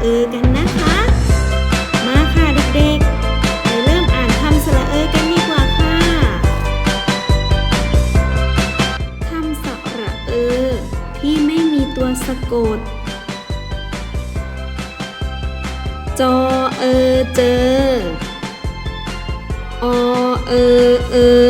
เออกันนะคะ มาค่ะเด็กๆ ไปเริ่มอ่านคำสระเออกันดีกว่าค่ะคำสระเออ ที่ไม่มีตัวสะกด จอเออเจออเออเออ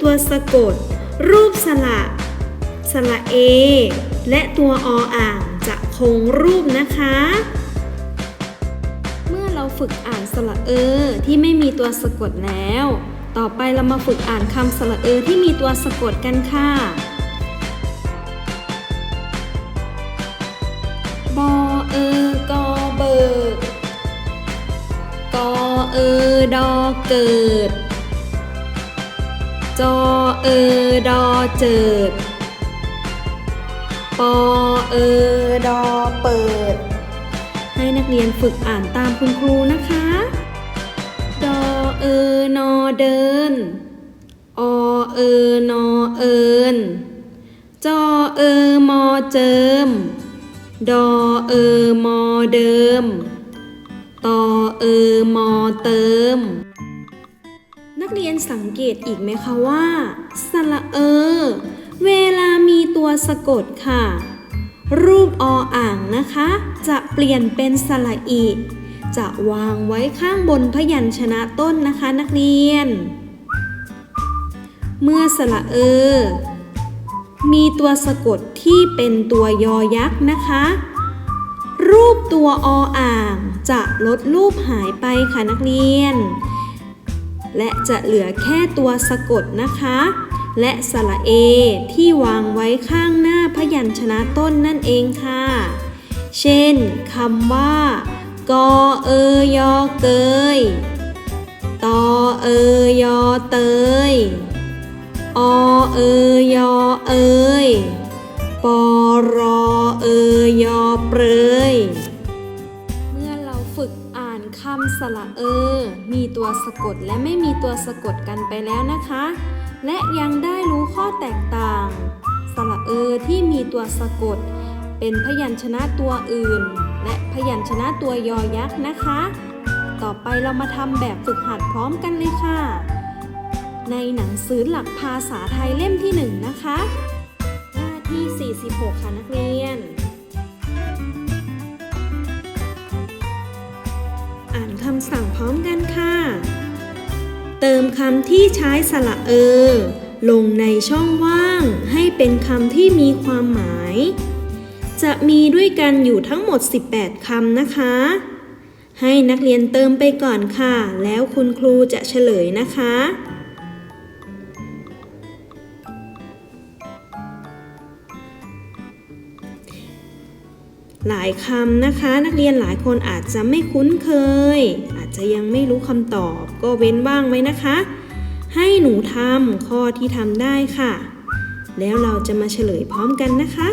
ตัวสะกด รูปสระสระเอ และตัวออ่างจะคงรูปนะคะ เมื่อเราฝึกอ่านสระเออที่ไม่มีตัวสะกดแล้ว ต่อไปเรามาฝึกอ่านคำสระเออที่มีตัวสะกดกันค่ะบอเออกอเบิกกอเออดอเกิด จอเออดอเจิด ปอเออดอเปิด ให้นักเรียนฝึกอ่านตามคุณครูนะคะ ดอเออนอเดิน อเออนอเอินจอเออมอเจิม ดอเออมอเดิม ตอเออมอเติม สังเกตอีกไหมคะว่าสระเออเวลามีตัวสะกดค่ะ รูปออ่างนะคะ จะเปลี่ยนเป็นสระอีจะวางไว้ข้างบนพยัญชนะต้นนะคะนักเรียน เมื่อสระเออมีตัวสะกดที่เป็นตัวยอยักษ์นะคะ รูปตัวออ่างจะลดรูปหายไปค่ะนักเรียน และจะเหลือแค่ตัวสะกดนะคะ และสระเอที่วางไว้ข้างหน้าพยัญชนะต้นนั่นเองค่ะ เช่นคำว่า กอเอยอเกยตอเอยอเตยอเอยอเอยปอรอเอยอเปรยำสระเออ มีตัวสะกดและไม่มีตัวสะกดกันไปแล้วนะคะ และยังได้รู้ข้อแตกต่าง สระเออที่มีตัวสะกด เป็นพยัญชนะตัวอื่น และพยัญชนะตัวยอยักษ์นะคะ ต่อไปเรามาทำแบบฝึกหัดพร้อมกันเลยค่ะ ในหนังสือหลักภาษาไทยเล่มที่ 1 นะคะ หน้าที่ 46 ค่ะนักเรียน คำสั่งพร้อมกันค่ะ เติมคำที่ใช้สระเออลงในช่องว่างให้เป็นคำที่มีความหมาย จะมีด้วยกันอยู่ทั้งหมด 18 คำนะคะ ให้นักเรียนเติมไปก่อนค่ะ แล้วคุณครูจะเฉลยนะคะ หลายคำนะคะ นักเรียนหลายคนอาจจะไม่คุ้นเคย อาจจะยังไม่รู้คำตอบ ก็เว้นว่างไว้นะคะ ให้หนูทำข้อที่ทำได้ค่ะ แล้วเราจะมาเฉลยพร้อมกันนะคะ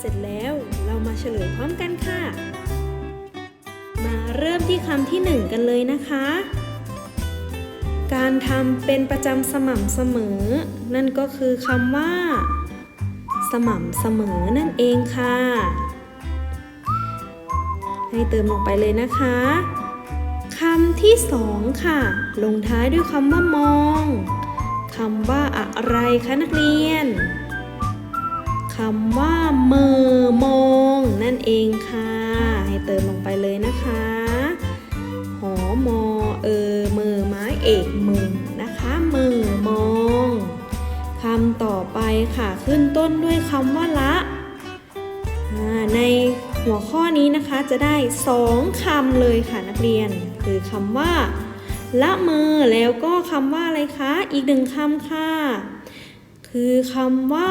เสร็จแล้ว เรามาเฉลยพร้อมกันค่ะ มาเริ่มที่คำที่หนึ่งกันเลยนะคะ การทำเป็นประจำสม่ำเสมอ นั่นก็คือคำว่า สม่ำเสมอนั่นเองค่ะ ให้เติมลงไปเลยนะคะคำที่สองค่ะ ลงท้ายด้วยคำว่ามองคำว่าอะไรคะนักเรียน คำว่าเมอมองนั่นเองค่ะ ให้เติมลงไปเลยนะคะ หอมอเออเมอไม้เอกมึงนะคะเมอมองคำต่อไปค่ะ ขึ้นต้นด้วยคำว่าละ ในหัวข้อนี้นะคะจะได้สองคำเลยค่ะนักเรียน คือคำว่า ละเมอแล้วก็คำว่าอะไรคะ อีกหนึ่งคำค่ะ คือคำว่า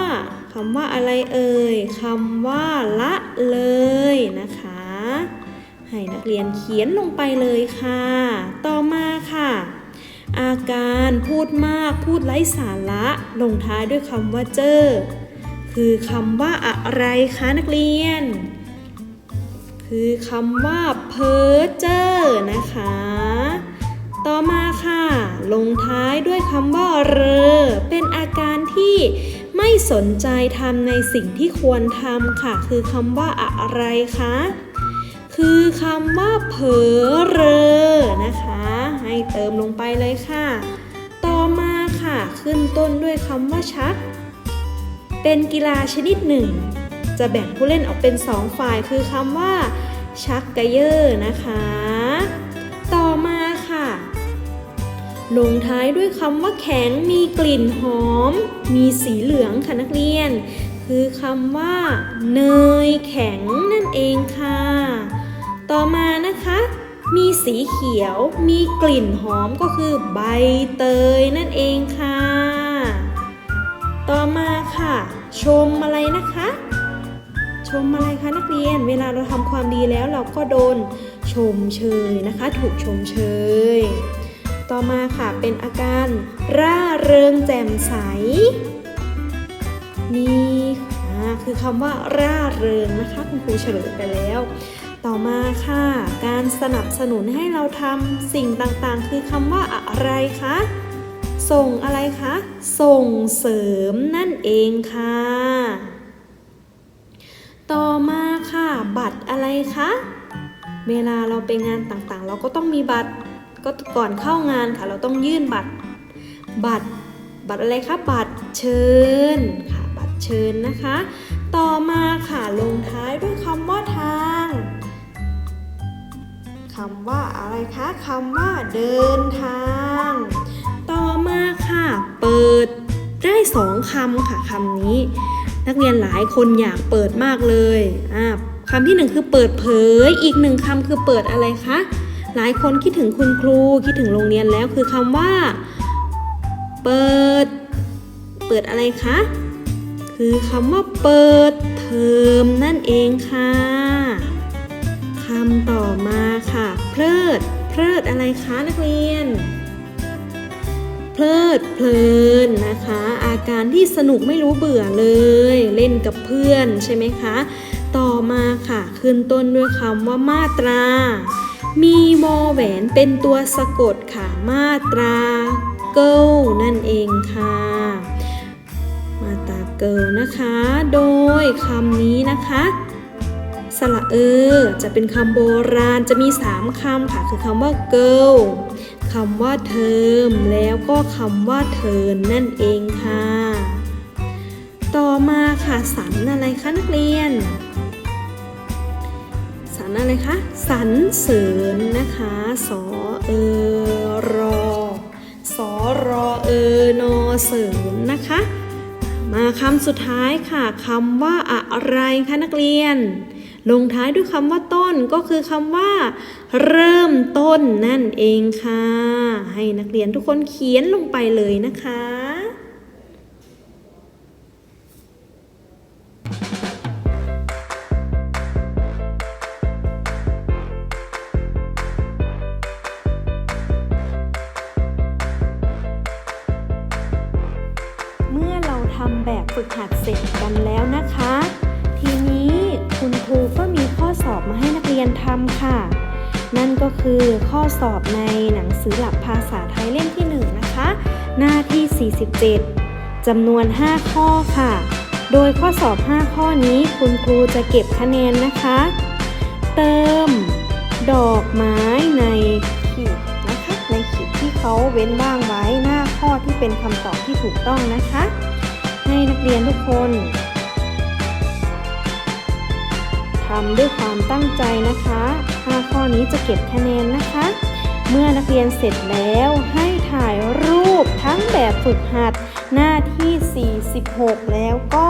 คำว่าอะไรเอ่ยคำว่าละเลยนะคะ ให้นักเรียนเขียนลงไปเลยค่ะ ต่อมาค่ะ อาการพูดมากพูดไร้สาระลงท้ายด้วยคำว่าเจอคือคำว่าอะไรคะนักเรียน คือคำว่าเพ้อเจอนะคะ ต่อมาค่ะ ลงท้ายด้วยคำว่าเรอ เป็นอาการที่ สนใจทำในสิ่งที่ควรทำค่ะ คือคำว่าอะไรคะ คือคำว่าเผลอเรอนะคะ ให้เติมลงไปเลยค่ะ ต่อมาค่ะขึ้นต้นด้วยคำว่าชัก เป็นกีฬาชนิดหนึ่ง จะแบ่งผู้เล่นออกเป็นสองฝ่ายคือคำว่าชักกระเยอร์นะคะ ลงท้ายด้วยคำว่าแข็งมีกลิ่นหอม มีสีเหลืองค่ะนักเรียน คือคำว่า เนยแข็งนั่นเองค่ะ ต่อมานะคะ มีสีเขียว มีกลิ่นหอมก็คือใบเตยนั่นเองค่ะ ต่อมาค่ะ ชมอะไรนะคะ ชมอะไรคะนักเรียน เวลาเราทำความดีแล้วเราก็โดนชมเชยนะคะ ถูกชมเชย ต่อมาค่ะเป็นอาการร่าเริงแจ่มใสมีอ่าคือคำว่าร่าเริงนะคะคุณครูเฉลยไปแล้ว ต่อมาค่ะ การสนับสนุนให้เราทำสิ่งต่างๆ คือคำว่าอะไรคะส่งอะไรคะ ส่งเสริมนั่นเองค่ะ ต่อมาค่ะ บัตรอะไรคะ เวลาเราไปงานต่างๆ เราก็ต้องมีบัตร ก็ก่อนเข้างานค่ะ เราต้องยื่นบัตรบัตรบัตรอะไรคะบัตรเชิญค่ะ บัตรเชิญนะคะ ต่อมาค่ะลงท้ายด้วยคำว่าทางคำว่าอะไรคะคำว่าเดินทาง ต่อมาค่ะ เปิดได้สองคำค่ะคำนี้ นักเรียนหลายคนอยากเปิดมากเลยอ่าคำที่หนึ่งคือเปิดเผย อีกหนึ่งคำคือเปิดอะไรคะ หลายคนคิดถึงคุณครูคิดถึงโรงเรียนแล้วคือคำว่า เปิด เปิดอะไรคะ คือคำว่าเปิดเทอมนั่นเองค่ะคำต่อมาค่ะ เพลิด เพลิดอะไรคะนักเรียน เพลิดเพลินนะคะ อาการที่สนุกไม่รู้เบื่อเลย เล่นกับเพื่อนใช่ไหมคะ ต่อมาค่ะ ขึ้นต้นด้วยคำว่ามาตรา มีวอแหวนเป็นตัวสะกดค่ะมาตราเกิลนั่นเองค่ะ มาตราเกิลนะคะ โดยคำนี้นะคะสระเออ จะเป็นคำโบราณจะมี 3คำค่ะ คือคำว่า girl คำว่าเทอมแล้วก็คำว่าเทินนั่นเองค่ะ ต่อมาค่ะสันอะไรคะนักเรียน สันอะไรคะสันเสริญนะคะสอเออรอสอรอเออนอเสริญนะคะ มาคำสุดท้ายค่ะคำว่าอะไรคะนักเรียน ลงท้ายด้วยคำว่าต้นก็คือคำว่า เริ่มต้นนั่นเองค่ะ ให้นักเรียนทุกคนเขียนลงไปเลยนะคะ มื่อเราทำแบบฝึกหัดเสร็จกันแล้วนะคะ ทีนี้คุณครูก็มีข้อสอบมาให้นักเรียนทำค่ะ นั่นก็คือข้อสอบในหนังสือหลักภาษาไทยเล่มที่ 1 นะคะ หน้าที่ 47จำนวน 5 ข้อค่ะ โดยข้อสอบ 5 ข้อนี้คุณครูจะเก็บคะแนนนะคะ เติม ดอกไม้ในขีดนะคะในขีดที่เขาเว้นว่างไว้หน้าข้อที่เป็นคำตอบที่ถูกต้องนะคะ ให้นักเรียนทุกคนทำด้วยความตั้งใจนะคะ 5 ข้อนี้จะเก็บคะแนนนะคะ เมื่อนักเรียนเสร็จแล้วให้ถ่ายรูปทั้งแบบฝึกหัด หน้าที่ 46 แล้วก็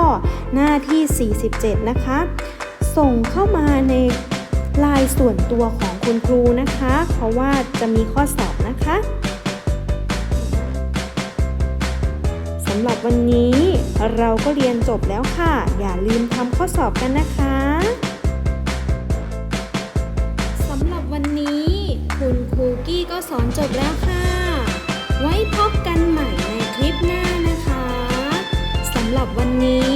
หน้าที่ 47 นะคะ ส่งเข้ามาในไลน์ส่วนตัวของคุณครูนะคะ เพราะว่าจะมีข้อสอบนะคะำหรับวันนี้เราก็เรียนจบแล้วค่ะ อย่าลืมทำข้อสอบกันนะคะสำหรับวันนี้ คุณครูกี้ก็สอนจบแล้วค่ะ ไว้พบกันใหม่ในคลิปหน้านะคะสำหรับวันนี้